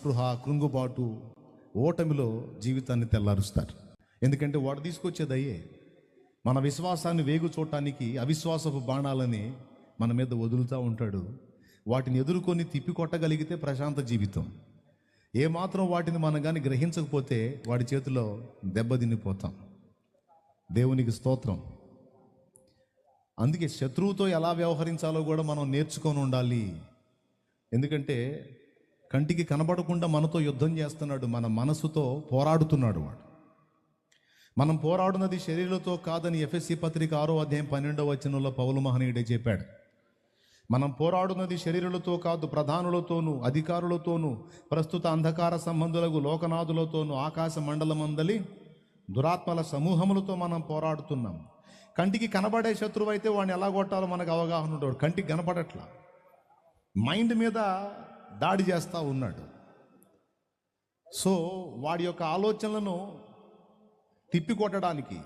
అస్పృహ కృంగుబాటు ఓటమిలో జీవితాన్ని తెల్లారుస్తారు. ఎందుకంటే వాడు తీసుకొచ్చేది అయ్యే మన విశ్వాసాన్ని వేగు చూడటానికి అవిశ్వాసపు బాణాలని మన మీద వదులుతూ ఉంటాడు. వాటిని ఎదుర్కొని తిప్పికొట్టగలిగితే ప్రశాంత జీవితం. ఏమాత్రం వాటిని మనం కానీ గ్రహించకపోతే వాడి చేతిలో దెబ్బతినిపోతాం దేవునికి స్తోత్రం. అందుకే శత్రువుతో ఎలా వ్యవహరించాలో కూడా మనం నేర్చుకొని ఉండాలి. ఎందుకంటే కంటికి కనబడకుండా మనతో యుద్ధం చేస్తున్నాడు. మన మనసుతో పోరాడుతున్నాడు వాడు. మనం పోరాడున్నది శరీరంతో కాదని ఎఫ్ఎస్సి పత్రిక ఆరో అధ్యాయం పన్నెండవ వచనంలో పౌలు మహనీయుడే చెప్పాడు. మనం పోరాడున్నది శరీరులతో కాదు ప్రధానులతోనూ అధికారులతోనూ ప్రస్తుత అంధకార సంబంధులకు లోకనాథులతోనూ ఆకాశ మండలమందలి దురాత్మల సమూహములతో మనం పోరాడుతున్నాం. కంటికి కనబడే శత్రువు అయితే వాడిని ఎలా కొట్టాలో మనకు అవగాహన ఉండడు కంటికి కనపడట్లా. మైండ్ మీద దాడి చేస్తూ ఉన్నాడు. సో వాడి యొక్క ఆలోచనలను తిప్పికొట్టడానికి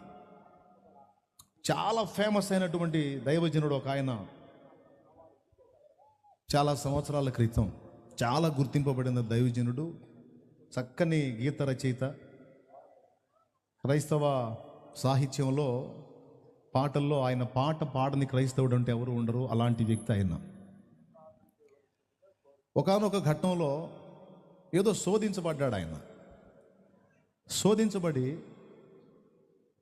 చాలా ఫేమస్ అయినటువంటి దైవజనుడు ఒక ఆయన చాలా సంవత్సరాల క్రితం చాలా గుర్తింపబడిన దైవజనుడు చక్కని గీత రచయిత. క్రైస్తవ సాహిత్యంలో పాటల్లో ఆయన పాట పాడని క్రైస్తవుడు అంటే ఎవరు ఉండరు. అలాంటి వ్యక్తి ఆయన. ఒకానొక ఘట్టంలో ఏదో శోధించబడ్డాడు ఆయన. శోధించబడి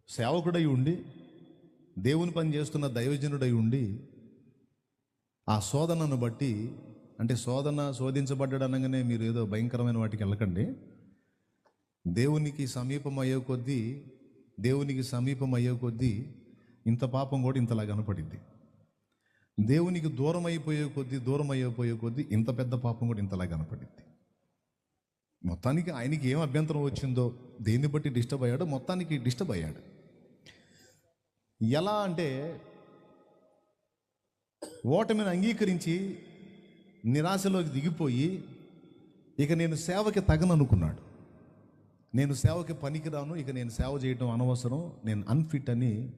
సేవకుడై ఉండి దేవుని పని చేస్తున్న దైవజనుడై ఉండి ఆ శోధనను బట్టి అంటే శోధన శోధించబడ్డాడు అనగానే మీరు ఏదో భయంకరమైన వాటికి వెళ్ళకండి. దేవునికి సమీపం అయ్యే కొద్దీ దేవునికి సమీపం అయ్యే కొద్దీ ఇంత పాపం కూడా ఇంతలా కనపడింది దేవునికి దూరం అయిపోయే కొద్దీ దూరం అయిపోయే కొద్దీ ఇంత పెద్ద పాపం కూడా ఇంతలా కనపడింది. మొత్తానికి ఆయనకి ఏం అభ్యంతరం వచ్చిందో దేన్ని బట్టి డిస్టర్బ్ అయ్యాడో మొత్తానికి డిస్టర్బ్ అయ్యాడు. ఎలా అంటే ఓటమిని అంగీకరించి నిరాశలోకి దిగిపోయి ఇక నేను సేవకి తగననుకున్నాడు. నేను సేవకి పనికిరాను ఇక నేను సేవ చేయడం అనవసరం నేను అన్ఫిట్ అని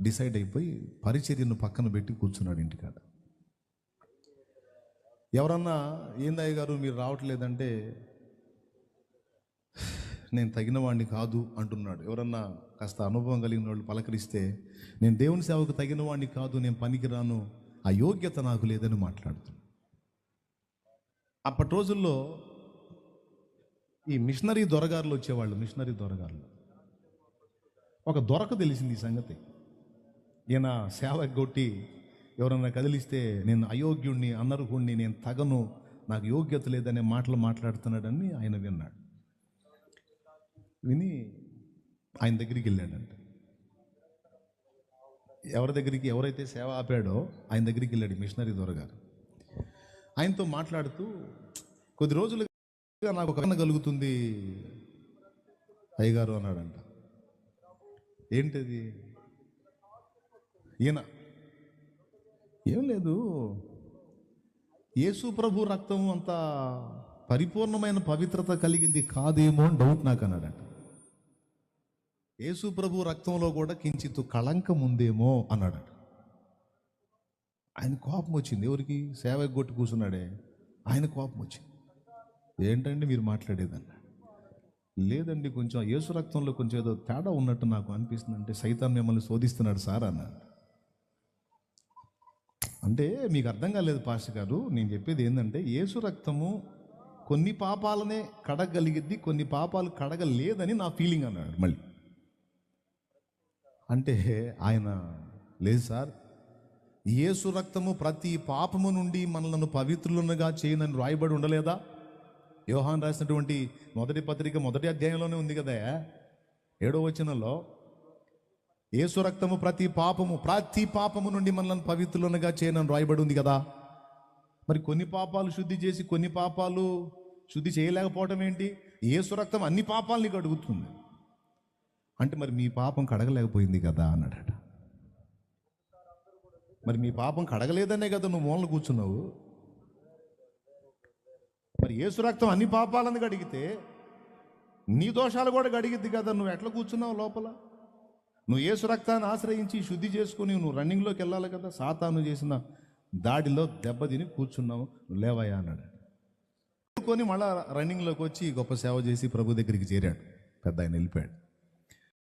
డిసైడ్ అయిపోయి పరిచర్యను పక్కన పెట్టి కూర్చున్నాడు ఇంటికాడ. ఎవరన్నా ఏందయ్య గారు మీరు రావట్లేదంటే నేను తగిన వాడిని కాదు అంటున్నాడు. ఎవరన్నా కాస్త అనుభవం కలిగిన వాళ్ళు పలకరిస్తే నేను దేవుని సేవకు తగిన వాడిని కాదు నేను పనికిరాను ఆ యోగ్యత నాకు లేదని మాట్లాడుతున్నాను అప్పటి రోజుల్లో ఈ మిషనరీ దొరగారులు వచ్చేవాళ్ళు మిషనరీ దొరగారులు. ఒక దొరకు తెలిసింది ఈ సంగతి. ఈయన సేవ కొట్టి ఎవరన్నా కదిలిస్తే నేను అయోగ్యుణ్ణి అనర్హుణ్ణి నేను తగను నాకు యోగ్యత లేదనే మాటలు మాట్లాడుతున్నాడని ఆయన విన్నాడు. విని ఆయన దగ్గరికి వెళ్ళాడంట. ఎవరి దగ్గరికి ఎవరైతే సేవ ఆపాడో ఆయన దగ్గరికి వెళ్ళాడు మిషనరీ దొరగారు. ఆయనతో మాట్లాడుతూ కొద్ది రోజులుగా నాకు ఒక కలుగుతుంది అయ్యగారు అన్నాడంట. ఏంటది? ఈయన. ఏం లేదు. యేసు ప్రభు రక్తం అంత పరిపూర్ణమైన పవిత్రత కలిగింది కాదేమో అని డౌట్ నాకు అన్నాడట. యేసు ప్రభు రక్తంలో కూడా కించిత్ కళంకం ఉందేమో అన్నాడట. ఆయన కోపం వచ్చింది. ఎవరికి? సేవ కొట్టి కూర్చున్నాడే. ఆయన కోపం వచ్చింది. ఏంటండి మీరు మాట్లాడేదన్న లేదండి కొంచెం యేసు రక్తంలో కొంచెం ఏదో తేడా ఉన్నట్టు నాకు అనిపిస్తుంది అంటే సైతాన్ మిమ్మల్ని శోధిస్తున్నాడు సార్ అన్నాడు. అంటే మీకు అర్థం కాలేదు పాస్టర్ గారు. నేను చెప్పేది ఏంటంటే యేసు రక్తము కొన్ని పాపాలనే కడగలిగిద్ది కొన్ని పాపాలు కడగలేదని నా ఫీలింగ్ అన్నాడు మళ్ళీ. అంటే ఆయన లేదు సార్ యేసు రక్తము ప్రతి పాపము నుండి మనలను పవిత్రులనుగా చేయనని రాయబడి ఉండలేదా? యోహాన్ రాసినటువంటి మొదటి పత్రిక మొదటి అధ్యాయంలోనే ఉంది కదా. ఏడో వచనంలో ఏసు రక్తము ప్రతి పాపము ప్రతి పాపము నుండి మనల్ని పవిత్రులనుగా చేయనని రాయబడి ఉంది కదా. మరి కొన్ని పాపాలు శుద్ధి చేసి కొన్ని పాపాలు శుద్ధి చేయలేకపోవటం ఏంటి? ఏసు రక్తం అన్ని పాపాలని కడుగుతుంది అంటే మరి మీ పాపం కడగలేకపోయింది కదా అన్నాడట. మరి మీ పాపం కడగలేదనే కదా నువ్వు మూలన కూర్చున్నావు. మరి ఏసు రక్తం అన్ని పాపాలను కడిగితే నీ దోషాలు కూడా కడిగిద్ది కదా. నువ్వు ఎట్లా కూర్చున్నావు లోపల? నువ్వు యేసు రక్తాన్ని ఆశ్రయించి శుద్ధి చేసుకుని నువ్వు రన్నింగ్లోకి వెళ్ళాలి కదా సాతాను చేసిన దాడిలో దెబ్బతిని కూర్చున్నావు నువ్వు లేవయ్యా అన్నాడు. ఎదుర్కొని మళ్ళా రన్నింగ్లోకి వచ్చి గొప్ప సేవ చేసి ప్రభు దగ్గరికి చేరాడు. పెద్ద ఆయన వెళ్ళిపోయాడు.